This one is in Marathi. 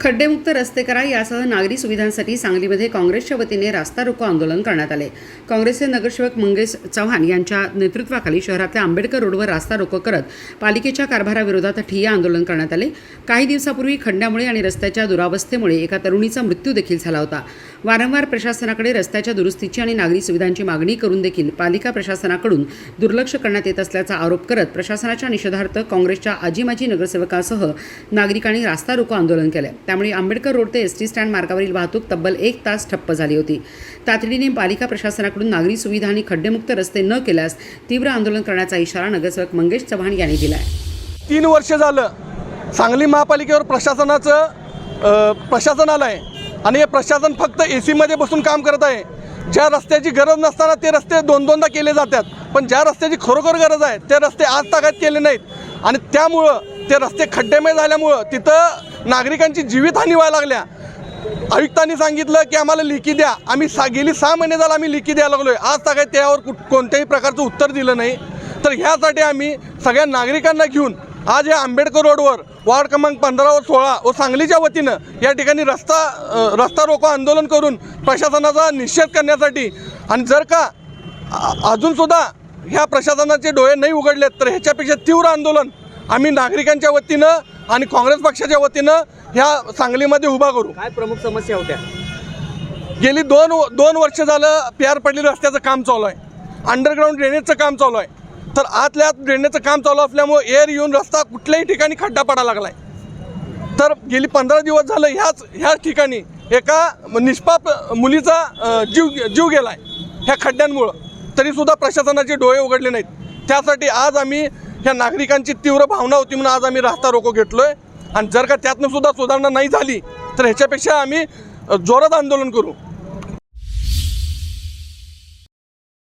खड्डेमुक्त रस्ते करा यासह नागरी सुविधांसाठी सांगलीमध्ये काँग्रेसच्या वतीने रास्ता रोको आंदोलन करण्यात आले. काँग्रेसचे नगरसेवक मंगेश चव्हाण यांच्या नेतृत्वाखाली शहरातल्या आंबेडकर रोडवर रास्ता रोको करत पालिकेच्या कारभाराविरोधात ठिय्या आंदोलन करण्यात आले. काही दिवसापूर्वी खड्ड्यामुळे आणि रस्त्याच्या दुरावस्थेमुळे एका तरुणीचा मृत्यू देखील झाला होता. वारंवार प्रशासनाकडे रस्त्याच्या दुरुस्तीची आणि नागरी सुविधांची मागणी करून देखील पालिका प्रशासनाकडून दुर्लक्ष करण्यात येत असल्याचा आरोप करत प्रशासनाच्या निषेधार्थ काँग्रेसच्या आजीमाजी नगरसेवकासह नागरिकांनी रास्ता रोको आंदोलन केलं. त्यामुळे आंबेडकर रोड ते एस टी स्टँड मार्गावरील वाहतूक तब्बल एक तास ठप्प झाली होती. तातडीने पालिका प्रशासनाकडून नागरी सुविधा आणि खड्डेमुक्त रस्ते न केल्यास तीव्र आंदोलन करण्याचा इशारा नगरसेवक मंगेश चव्हाण यांनी दिला आहे तीन वर्ष झालं सांगली महापालिकेवर प्रशासनाचं प्रशासन आलं आहे आणि हे प्रशासन फक्त ए सीमध्ये बसून काम करत आहे. ज्या रस्त्याची गरज नसताना ते रस्ते दोन दोनदा केले जातात. पण ज्या रस्त्याची खरोखर गरज आहे ते रस्ते आज तागात केले नाहीत. आणि त्यामुळं ते रस्ते खड्डेमय झाल्यामुळं तिथं नागरिकांची जीवितहानी व्हायला लागल्या. आयुक्तांनी सांगितलं की आम्हाला लिखी द्या. आम्ही सा गेली सहा महिने झाला आम्ही लिखी द्यायला लागलो आहे आज सगळ्या त्यावर कुठ कोणत्याही प्रकारचं उत्तर दिलं नाही. तर ह्यासाठी आम्ही सगळ्या नागरिकांना घेऊन आज या आंबेडकर रोडवर वार्ड क्रमांक पंधरा व सोळा व सांगलीच्या वतीनं या ठिकाणी रस्ता रस्ता रोको आंदोलन करून प्रशासनाचा निषेध करण्यासाठी आणि जर का अजूनसुद्धा ह्या प्रशासनाचे डोळे नाही उघडलेत तर ह्याच्यापेक्षा तीव्र आंदोलन आम्ही नागरिकांच्या वतीनं आणि काँग्रेस पक्षाच्या वतीनं ह्या सांगलीमध्ये उभा करू. काय प्रमुख समस्या होत्या? गेली दोन दोन वर्ष झालं प्यार पडलेलं रस्त्याचं काम चालू आहे. अंडरग्राऊंड ड्रेनेजचं काम चालू आहे. तर आतल्या आत ड्रेनेजचं काम चालू असल्यामुळे एअर येऊन रस्ता कुठल्याही ठिकाणी खड्डा पडायला लागला आहे तर गेली पंधरा दिवस झालं ह्याच ह्याच ठिकाणी एका निष्पाप मुलीचा जीव जीव गेला आहे ह्या खड्ड्यांमुळं. तरीसुद्धा प्रशासनाचे डोळे उघडले नाहीत. त्यासाठी आज आम्ही ह्या नागरिकांची तीव्र भावना होती म्हणून आज आम्ही रास्ता रोको घेतलो आहे आणि जर का त्यातनं सुद्धा सुधारणा नाही झाली तर ह्याच्यापेक्षा आम्ही जोरात आंदोलन करू.